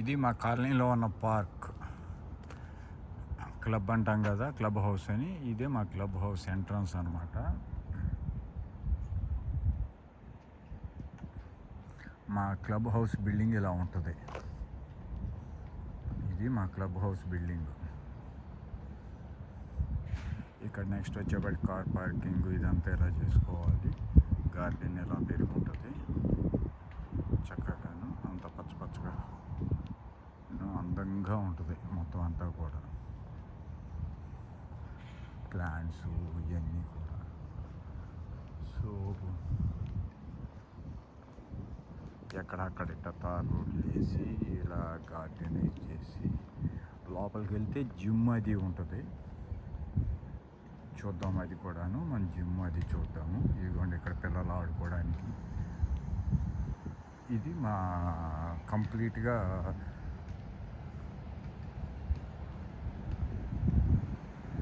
ఇది మా కాలనీలో ఉన్న పార్క్. క్లబ్ అంటాం కదా క్లబ్ హౌస్ అని. ఇదే మా క్లబ్ హౌస్ ఎంట్రన్స్ అనమాట మా క్లబ్ హౌస్ బిల్డింగ్ ఇలా ఉంటుంది. ఇది మా క్లబ్ హౌస్ బిల్డింగ్. ఇక్కడ నెక్స్ట్ వచ్చేప్పటి కార్ పార్కింగ్ ఇదంతా ఎలా చేసుకోవాలి? అందంగా ఉంటుంది మొత్తం అంతా కూడా. ప్లాంట్స్ ఇవన్నీ కూడా. సో ఎక్కడక్కడ ఇట్ట తార్ రోడ్లు వేసి ఇలా గార్డెన్ చేసి లోపలికి వెళ్తే జిమ్ అది ఉంటుంది. చూద్దాం అది కూడాను. మన జిమ్ అది చూద్దాము. ఇదిగోండి ఇక్కడ పిల్లలు ఆడుకోవడానికి. ఇది మా కంప్లీట్గా